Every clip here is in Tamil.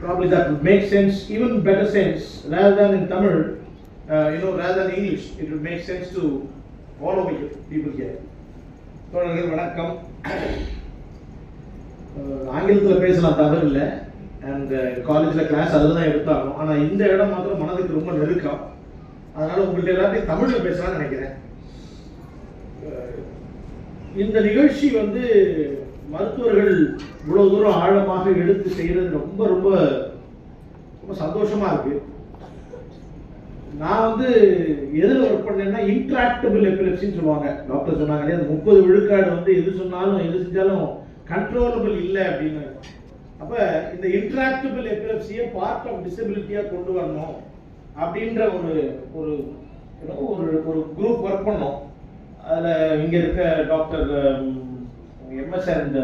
Probably that would make sense, even better sense, rather than in Tamil, uh, you know, rather than English, it would make sense to all over you people here. தோழர்கள் வணக்கம். ஆங்கிலத்தில் பேசலாம் தவறு இல்லை. அண்ட் காலேஜில் uh, கிளாஸ் அதில் தான் எடுத்தாகும் ஆனால் இந்த இடம் மாத்திரம் மனதுக்கு ரொம்ப நெருக்கம். அதனால உங்கள்கிட்ட எல்லாத்தையும் தமிழில் பேசலாம்னு நினைக்கிறேன். இந்த நிகழ்ச்சி வந்து மருத்துவர்கள் இவ்வளோ தூரம் ஆழமாக எடுத்து செய்கிறது ரொம்ப ரொம்ப ரொம்ப சந்தோஷமாக இருக்குது நான் வந்து எதில் ஒர்க் பண்ணேன்னா இன்ட்ராக்டபிள் எபிலெப்சின்னு சொல்லுவாங்க. டாக்டர் சொன்னாங்க அது அந்த முப்பது விழுக்காடு வந்து எது சொன்னாலும் எது செஞ்சாலும் கண்ட்ரோலபிள் இல்லை அப்படின்னு. அப்போ இந்த இன்ட்ராக்டபிள் எபிலெப்சியை பார்ட் ஆஃப் டிசபிலிட்டியாக கொண்டு வரணும் அப்படின்ற ஒரு ஒரு ஒரு ஒரு குரூப் ஒர்க் பண்ணோம். அதில் இங்கே இருக்க doctor MS and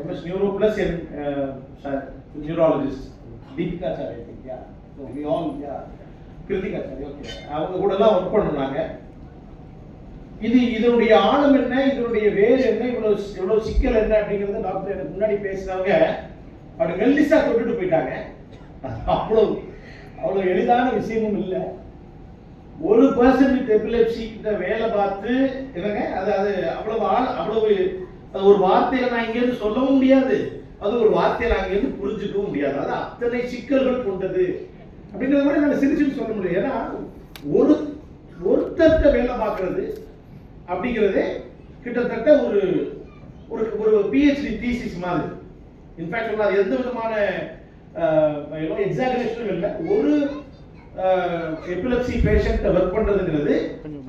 MS neuro plus N neurologist Deepika sir I think yeah so we all yeah Krithika sir okay அவங்க கூடலாம் ஒர்க் பண்ணுனாங்க இது இதனுடைய ஆழம் என்ன? இதனுடைய வேறு என்ன? இவ்வளோ இவ்வளோ சிக்கல் என்ன அப்படிங்கிறத டாக்டர் எனக்கு முன்னாடி பேசினவங்க அப்படி மெல்லிசா தொட்டுட்டு போயிட்டாங்க. அவ்வளோ அவ்வளோ எளிதான விஷயமும் இல்லை. ஒரு பர்சன் வித் எபிலெப்சி கிட்ட வேலை பார்த்து என்னங்க? அது அது அவ்வளவு ஆள் அவ்வளவு அது ஒரு வார்த்தையில நான் இங்கேருந்து சொல்லவும் முடியாது. அது ஒரு வார்த்தையில நான் இங்கேருந்து புரிஞ்சுக்கவும் முடியாது. அது அத்தனை சிக்கல்கள் கொண்டது. அப்படிங்கிற மாதிரி நான் சிரிச்சுன்னு சொல்ல முடியும் ஏன்னா ஒரு ஒருத்தர்கிட்ட வேலை பார்க்கறது அப்படிங்கிறதே கிட்டத்தட்ட ஒரு ஒரு ஒரு பிஹெச்டி தீசிஸ் மாதிரி. இன்ஃபேக்ட் சொன்னால் எந்த விதமான எக்ஸாகரேஷனும் இல்லை. ஒரு எபிலப்சி பேஷண்ட்டை ஒர்க் பண்ணுறதுங்கிறது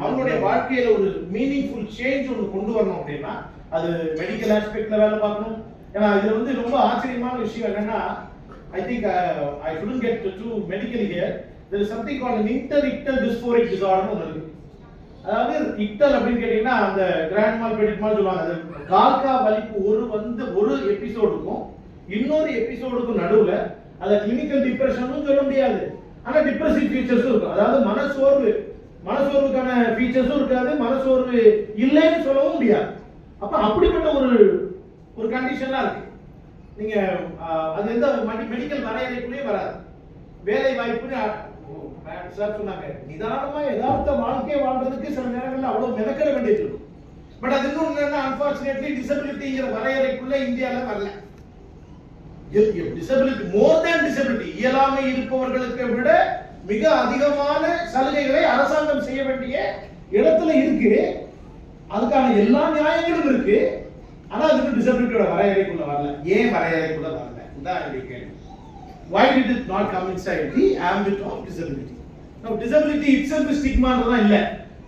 அவங்களுடைய வாழ்க்கையில் ஒரு மீனிங்ஃபுல் சேஞ்ச் ஒன்று கொண்டு வரணும் அப்படின்னா அது மெடிக்கல் ஆஸ்பெக்ட்ல வேலை பார்க்கணும். ஏன்னா இதுல வந்து ரொம்ப ஆச்சரியமான விஷயம் என்னன்னா I think I couldn't get to medical here there is something called ictal interictal dysphoric disorder ஒன்று இருக்கு. அதாவது இக்டல் அப்படின்னு கேட்டீங்கன்னா அந்த கிராண்ட் மால் பெடிட் மால் சொல்லுவாங்க. அது கால்கா வலிப்பு ஒரு வந்து ஒரு எபிசோடுக்கும் இன்னொரு எபிசோடுக்கும் நடுவுல அதை கிளினிக்கல் டிப்ரெஷனும் சொல்ல முடியாது. ஆனா டிப்ரெசிவ் ஃபீச்சர்ஸும் இருக்கும். அதாவது மனசோர்வு. மனசோர்வுக்கான ஃபீச்சர்ஸும் இருக்காது மனசோர்வு இல்லைன்னு சொல்லவும் முடியாது. அப்ப அப்படிப்பட்ட ஒரு ஒரு கண்டிஷன்லாம் இருக்கு. நீங்க அது எந்த மெடிக்கல் வரையறைக்குள்ளேயே வராது. வேலை வாய்ப்புன்னு சார் சொன்னாங்க. நிதானமா யதார்த்த வாழ்க்கை வாழ்றதுக்கு சில நேரங்கள்ல அவ்வளவு மெனக்கட வேண்டியது இருக்கும். பட் அது இன்னும் என்னன்னா அன்பார்ச்சுனேட்லி டிசபிலிட்டிங்கிற வரையறைக்குள்ள இந்தியால வரல. டிசபிலிட்டி மோர் தேன் டிசபிலிட்டி இயலாமை இருப்பவர்களுக்கு விட மிக அதிகமான சலுகைகளை அரசாங்கம் செய்ய வேண்டிய இடத்துல இருக்கு. அதுக்கான எல்லா நியாயங்களும் இருக்கு ஆனா அதுக்கு டிசபிலிட்டியோட வரையறைக்குள்ள வரல ஏன் வரையறைக்குள்ள வரல இதான் என்னுடைய கேள்வி why did it not come inside the ambit of disability now disability itself is stigma ன்றதெல்லாம் இல்ல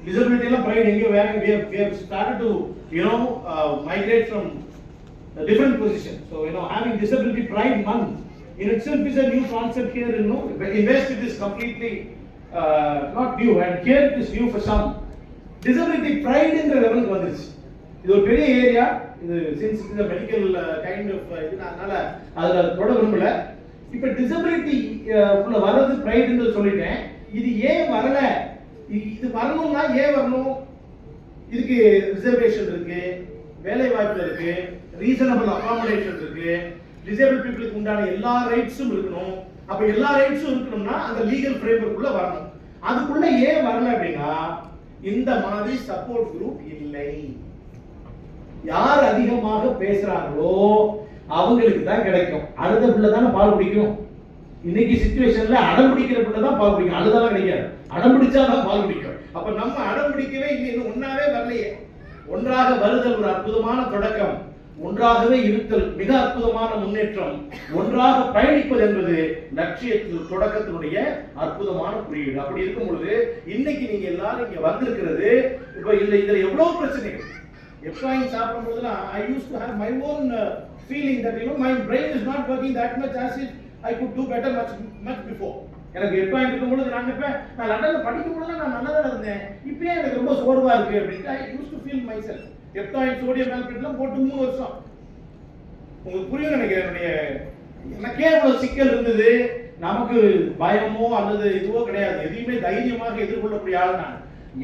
disability எல்லாம் pride எங்கேயோ வேற we have, we have started to you know uh, migrate from a different position so you know having disability pride month in itself is a new concept here you know in west it is completely uh, not new and here it is new for some disability ப்ரைடுங்கிற லெவலுக்கு வந்துருச்சு. இது ஒரு பெரிய ஏரியா இது சின்ஸ் இந்த மெடிக்கல் கைண்ட் ஆஃப் இது நான் அதனால அதுல தொட விரும்பல. இப்போ டிசபிலிட்டி uh, உள்ள வர்றது ப்ரைடுன்னு சொல்லிட்டேன். இது ஏன் வரல? இது வரணும்னா ஏன் வரணும்? இதுக்கு ரிசர்வேஷன் இருக்கு வேலை வாய்ப்பு இருக்கு ரீசனபிள் அகாமடேஷன் இருக்கு. டிசேபிள் பீப்புளுக்கு உண்டான எல்லா ரைட்ஸும் இருக்கணும். அப்ப எல்லா ரைட்ஸும் இருக்கணும்னா அந்த லீகல் ஃப்ரேம்வொர்க்குள்ள வரணும். அதுக்குள்ள ஏன் வரல அப்படின்னா இந்த மாதிரி சப்போர்ட் குரூப் இல்லை. யார் அதிகமாக பேசுறாங்களோ அவங்களுக்கு தான் கிடைக்கும். அழுத பிள்ளை தானே பால் குடிக்கும். இன்னைக்கு சுச்சுவேஷன்ல அடம் பிடிக்கிற பிள்ளை தான் பால் பிடிக்கும் அழுதாலாம் கிடைக்காது. அடம் பிடிச்சா தான் பால் பிடிக்கும் அப்ப நம்ம அடம் பிடிக்கவே இன்னும் ஒன்னாவே வரலையே. ஒன்றாக வருதல் ஒரு அற்புதமான தொடக்கம். ஒன்றாகவே இருத்தல் மிக அற்புதமான முன்னேற்றம். ஒன்றாக பயணிப்பது என்பது லட்சியத்தில் தொடக்கத்தினுடைய அற்புதமான குறியீடு. அப்படி இருக்கும் பொழுது இன்னைக்கு நீங்க எல்லாரும் இங்க வந்திருக்கிறது இப்ப இதுல இதுல எவ்வளவு பிரச்சனைகள்? சாப்பிடும் போது I used to have my own feeling that you my brain is not working that much as it I could do better much much before எனக்கு எப்ராயின் இருக்கும்பொழுது நான் நினைப்பேன் நான் லண்டன்ல படிக்கும் பொழுது நான் நல்லா தான் இருந்தேன். இப்பயே எனக்கு ரொம்ப சோர்வா இருக்கு அப்படின்ட்டு I used to feel myself Eptoin sodium மேல்பேட்லாம் போட்டு மூணு வருஷம். உங்களுக்கு புரியும் நினைக்கிறேன் என்னுடைய எனக்கே அவ்வளோ சிக்கல் இருந்தது. நமக்கு பயமோ அல்லது இதுவோ கிடையாது. எதையுமே தைரியமாக எதிர்கொள்ளக்கூடிய ஆள் நான்.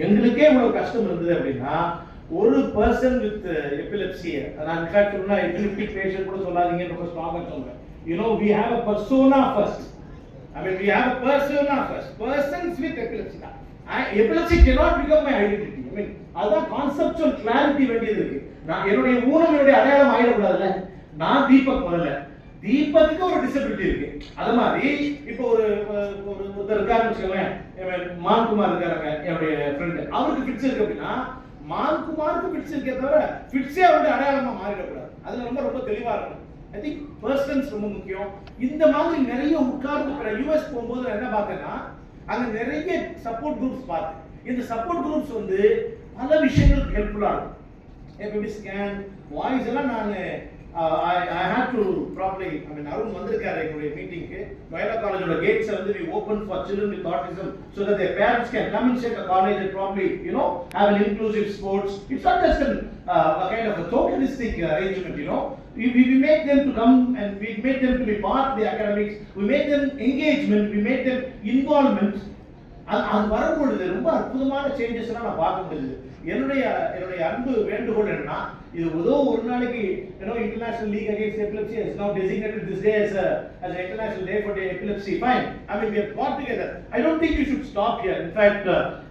எங்களுக்கே இவ்வளவு கஷ்டம் இருந்தது அப்படின்னா ஒரு பர்சன் வித் எபிலெப்சி நான் இன்ஃபேக்ட் சொன்னால் எபிலிப்டிக் பேஷண்ட் கூட சொல்லாதீங்க ரொம்ப ஸ்ட்ராங்காக சொல்கிறேன் you know we have a persona first I mean we we a persona first persons with with தான். I, epilepsy cannot become my identity. I mean, அதுதான் கான்செப்சுவல் கிளாரிட்டி வேண்டியது இருக்கு. நான் என்னுடைய ஊனம் என்னுடைய அடையாளம் ஆயிடக்கூடாதுல்ல? நான் தீபக் முதல்ல. தீபத்துக்கு ஒரு டிசபிலிட்டி இருக்கு. அது மாதிரி இப்போ ஒரு ஒரு ஒருத்தர் இருக்காருன்னு வச்சுக்கோங்களேன். மான்குமார் இருக்காருங்க என்னுடைய ஃப்ரெண்டு அவருக்கு ஃபிட்ஸ் இருக்கு அப்படின்னா மான்குமாருக்கு ஃபிட்ஸ் இருக்கே தவிர ஃபிட்ஸே அவருடைய அடையாளமா மாறிடக்கூடாது. அதுல ரொம்ப ரொம்ப தெளிவா இருக்கும் ஐ திங்க் பர்சன்ஸ் ரொம்ப முக்கியம். இந்த மாதிரி நிறைய உட்கார்ந்து யூஎஸ் போகும்போது என்ன பார்த்தேன்னா அங்க நிறைய சப்போர்ட் குரூப்ஸ் பார்த்தேன் இந்த சப்போர்ட் குரூப்ஸ் வந்து பல விஷயங்களுக்கு ஹெல்ப்ஃபுல்லா இருக்கும். எப்படி ஸ்கேன் வாய்ஸ் எல்லாம் நான் I I hate to probably I mean Arun வந்திருக்காரு எங்களுடைய மீட்டிங்க்கு வயலா காலேஜோட கேட்ஸ் வந்து we open for children with autism so that their parents can come in said college and probably you know have an inclusive sports it's not just an kind of a a arrangement you know. We, we, we make them to come and we make them to be part of the academics. We make them engagement. We make them involvement. அது அது வரும்பொழுது ரொம்ப அற்புதமான சேஞ்சஸ் நான் பார்க்க முடியுது என்னுடைய என்னுடைய அன்பு வேண்டுகோள் என்னன்னா இது ஏதோ ஒரு நாளைக்கு ஏதோ international league against epilepsy is now designated this day as a as an international day for the epilepsy fine i mean we have got together i don't think you should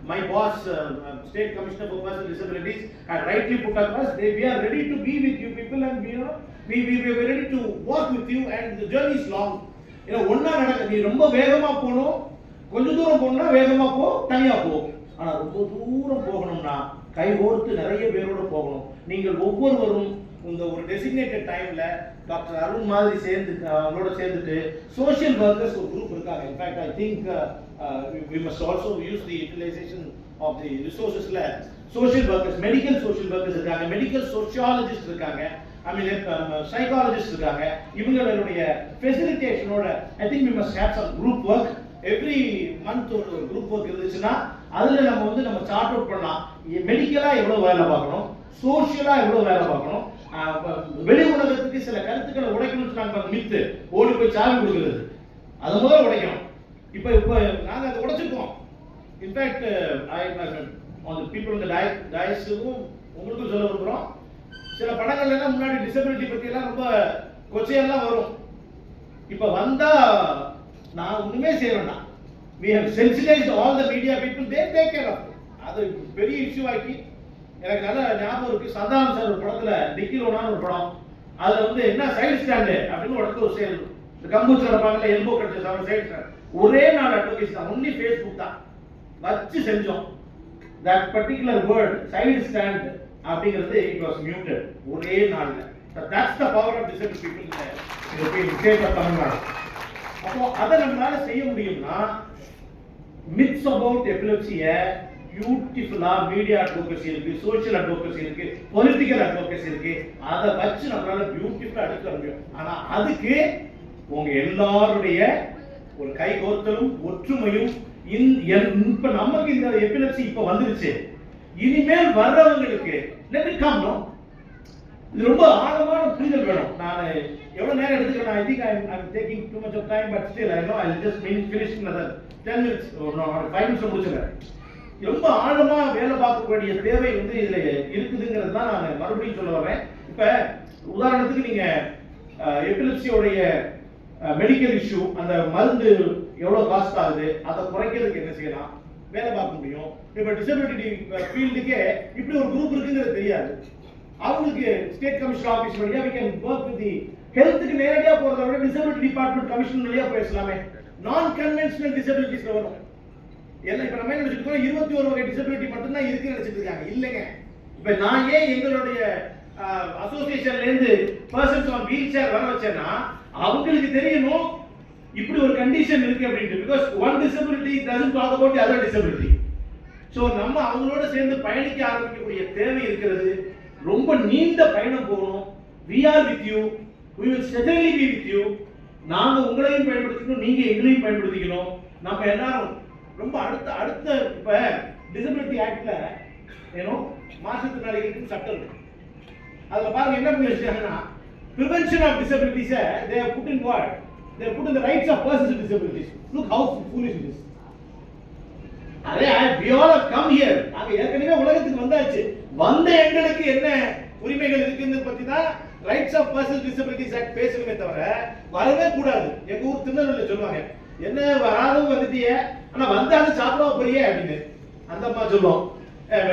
stop here in fact uh, my boss uh, uh, state commissioner for persons with disabilities had rightly put across they we are ready to be with you people and we you know we we we are ready to work with you and the journey is long you know ஒண்ணா நடக்க நீ ரொம்ப வேகமா போகணும் கொஞ்ச தூரம் போகணும்னா வேகமா போ தனியா போ ஆனா ரொம்ப தூரம் போகணும்னா கை கோர்த்து நிறைய பேரோட போகணும் நீங்கள் ஒவ்வொருவரும் இந்த ஒரு டெசிக்னேட்டட் டைம்ல டாக்டர் அருண் மாதிரி சேர்ந்து அவங்களோட சேர்ந்துட்டு சோஷியல் ஒர்க்கர்ஸ் ஒரு குரூப் இருக்காங்க. In fact I think we must also use the utilization of the ரிசோர்சஸ்ல social workers medical social workers இருக்காங்க மெடிக்கல் சோஷியாலஜிஸ்ட் இருக்காங்க. ஐ மீன் சைக்காலஜிஸ்ட் இருக்காங்க. இவங்களுடைய ஃபெசிலிட்டேஷனோட I think we must have some group work every month ஒரு குரூப் ஒர்க் இருந்துச்சுன்னா அதில் நம்ம வந்து நம்ம சார்ட் அவுட் பண்ணலாம். மெடிக்கலாக எவ்வளோ வேலை பார்க்கணும்? சோஷியலாக எவ்வளோ வேலை பார்க்கணும்? வெளி உலகத்துக்கு சில கருத்துக்களை உடைக்கணும்னு சொன்னாங்க மித்து. ஓடி போய் சாவி கொடுக்குறது. அதை முதல்ல உடைக்கணும். இப்போ இப்போ நாங்க அதை உடைச்சிருக்கோம். இன்ஃபேக்ட் அந்த பீப்புள் இந்த டய டயஸுக்கும் உங்களுக்கும் சொல்ல விரும்புகிறோம் சில படங்கள்ல முன்னாடி டிசபிலிட்டி பத்தி எல்லாம் ரொம்ப கொச்சையெல்லாம் வரும். இப்ப வந்தா நான் ஒண்ணுமே செய்ய வேண்டாம். We have sensitized the media media people. They take care அது பெரிய இஷ்யூ ஆக்கி எனக்கு நல்ல ஞாபகம் இருக்கு. சந்தானம் சார் ஒரு படத்துல டிக்கிலோனான்னு ஒரு படம். அதுல வந்து என்ன சைடு ஸ்டாண்டு அப்படின்னு ஒரு ஒரு சேல் இந்த கம்பூச்சு நடப்பாங்கல்ல எல்போ கட்டு சைடு ஸ்டாண்ட் ஒரே நாள் அட்வர்டைஸ் தான். ஒன்லி ஃபேஸ்புக் தான். வச்சு செஞ்சோம். That particular word side stand அப்படிங்கிறது இட் வாஸ் மியூட்டட் ஒரே நாள்ல. That's the power of disable people state of Tamil Nadu அப்போ அதை நம்மளால செய்ய முடியும்னா மித்ஸ் அபவுட் எபிலப்சியை பியூட்டிஃபுல்லா மீடியா அட்வோகசி இருக்கு சோஷியல் அட்வோகசி இருக்கு பொலிட்டிக்கல் அட்வோகசி இருக்கு. அதை வச்சு நம்மளால பியூட்டிஃபுல்லா எடுக்க முடியும். ஆனா அதுக்கு உங்க எல்லாருடைய ஒரு கை கோர்த்தலும் ஒற்றுமையும் என்- இப்ப நமக்கு இந்த எபிலப்சி இப்ப வந்துருச்சு. இனிமேல் வர்றவங்களுக்கு let it இது ரொம்ப ஆழமான புரிதல் வேணும். நான் எவ்வளவு நேரம் எடுத்துக்கிறேன்? I think I I'm taking too much of time but still I know I just mean finish another 10 minutes ஒரு ஃபைவ் மினிட்ஸ் முடிச்சுக்கிறேன் ரொம்ப ஆழமா வேலை பார்க்கக்கூடிய தேவை வந்து இதுல இருக்குதுங்கிறது தான் நான் மறுபடியும் சொல்ல வரேன் இப்ப உதாரணத்துக்கு நீங்க எபிலிப்சியோடைய மெடிக்கல் இஷ்யூ அந்த மருந்து எவ்வளவு காஸ்ட் ஆகுது அதை குறைக்கிறதுக்கு என்ன செய்யலாம்? வேலை பார்க்க முடியும். இப்ப டிசபிலிட்டி ஃபீல்டுக்கே இப்படி ஒரு குரூப் இருக்குங்கிறது தெரியாது. அவங்களுக்கு ஸ்டேட் கமிஷன் ஆஃபீஸ் வழியா we can work with the ஹெல்த்துக்கு நேரடியாக போறத விட டிசபிலிட்டி டிபார்ட்மெண்ட் கமிஷன் வழியா பேசலாமே நான் கன்வென்ஷனல் டிசபிலிட்டிஸ்ல வரும். எல்லாம் இப்ப நம்ம என்ன இருபத்தி ஒரு வகை டிசபிலிட்டி மட்டும்தான் இருக்குன்னு நினைச்சிட்டு இருக்காங்க. இல்லைங்க. இப்ப நான் ஏன் எங்களுடைய அசோசியேஷன்ல இருந்து பர்சன்ஸ் ஆன் வீல் சேர் வர வச்சேன்னா அவங்களுக்கு தெரியணும் இப்படி ஒரு கண்டிஷன் இருக்கு அப்படின்ட்டு. Because one disability doesn't talk about other disability so நம்ம அவங்களோட சேர்ந்து பயணிக்க ஆரம்பிக்கக்கூடிய தேவை இருக்கிறது. ரொம்ப நீண்ட பயணம் போகணும். We are with you we will certainly be with you நாங்கள் உங்களையும் பயன்படுத்திக்கணும் நீங்கள் எங்களையும் பயன்படுத்திக்கணும். நம்ம எல்லாரும் ரொம்ப அடுத்த அடுத்த இப்ப டிசபிலிட்டி ஆக்ட்ல ஏனோ மாற்றுத்திறனாளிகளுக்கு சட்டம் இருக்கு. அதுல பாருங்க என்ன பண்ணி வச்சிருக்காங்கன்னா prevention of disabilities they have in what they they have put in the rights of persons with disabilities. Look how foolish அதே we all have come here நாங்க ஏற்கனவே உலகத்துக்கு வந்தாச்சு. வந்த எங்களுக்கு என்ன உரிமைகள் இருக்குன்னு பத்தி தான் rights of persons disabilities act பேசணுமே தவிர வரவே கூடாது. எங்க ஊர் திருநெல்வேலியில் சொல்லுவாங்க என்ன வராதும் வந்துட்டிய? ஆனா வந்தாலும் சாப்பிடவா போறியே? அப்படின்னு அந்த அம்மா சொல்லுவோம்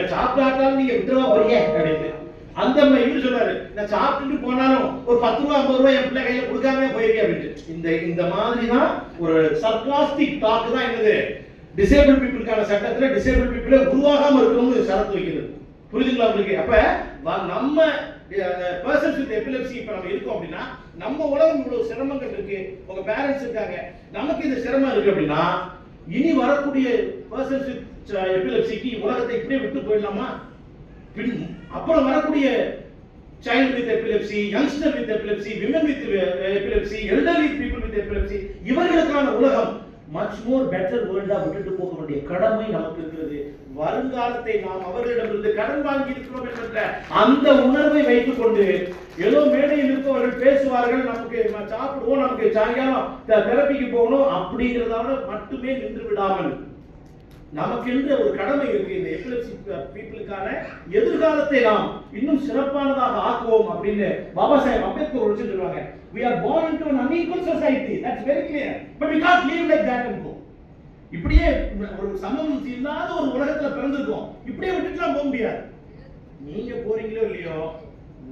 சாப்பிடாட்டாலும் நீங்க விட்டுருவா போறியே? அப்படின்னு. அந்த அம்மா இவரு சொல்றாரு நான் சாப்பிட்டுட்டு போனாலும் ஒரு பத்து ரூபா ஐம்பது ரூபாய் என் பிள்ளை கையில கொடுக்காம போயிருக்கேன் அப்படின்ட்டு. இந்த இந்த மாதிரி தான் ஒரு சர்காஸ்டிக் டாக் தான் என்னது? டிசேபிள் பீப்புளுக்கான சட்டத்துல டிசேபிள் பீப்புளே உருவாகாம இருக்கணும்னு சரத்து வைக்கிறது புரிஞ்சுங்களா உங்களுக்கு? அப்ப வ- நம்ம பர்சன்ஸ் வித் எபிலப்சி இப்ப நம்ம இருக்கோம் அப்படின்னா நம்ம உலகம் இவ்வளவு சிரமங்கள் இருக்கு. உங்க பேரண்ட்ஸ் இருக்காங்க. நமக்கு இந்த சிரமம் இருக்கு அப்படின்னா இனி வரக்கூடிய பர்சன்ஸ் வித் எபிலெப்சிக்கு உலகத்தை இப்படியே விட்டு போயிடலாமா? பின் அப்புறம் வரக்கூடிய child with epilepsy youngster with epilepsy women with epilepsy elderly people with epilepsy இவர்களுக்கான உலகம் மச் மோர் பெட்டர் வேர்ல்டா விட்டுட்டு போக வேண்டிய கடமை நமக்கு இருக்கிறது. வருங்காலத்தை நாம் அவர்களிடமிருந்து கடன் வாங்கி இருக்கிறோம் என்ற அந்த உணர்வை வைத்துக் கொண்டு ஏதோ மேல் பேசுவார்கள் நமக்கு சாப்பிடுவோம் நமக்கு சாயங்காலம் தெரப்பிக்கு போகணும் அப்படிங்கிறதால மட்டுமே நின்று விடாமல். நமக்கென்று ஒரு கடமை இருக்கு இந்த எபிலப்சி பீப்புளுக்கான எதிர்காலத்தை நாம் இன்னும் சிறப்பானதாக ஆக்குவோம் அப்படின்னு பாபா சாஹேப் அம்பேத்கர் சொல்லுவாங்க. We are born into an unequal society. That's very clear. But we can't live like that and go. இப்படியே ஒரு சமம் இல்லாத ஒரு உலகத்துல பிறந்திருக்கோம். இப்படியே விட்டுட்டுலாம் போக முடியாது. நீங்க போறீங்களோ இல்லையோ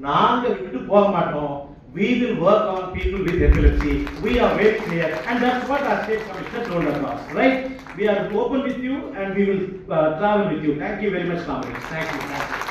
நாங்க விட்டுட்டு போக மாட்டோம். We will work on people with epilepsy. We are very clear and that's what our state commissioner told us right? We are open with you and we will uh, travel with you. Thank you very much comrades thank you, thank you.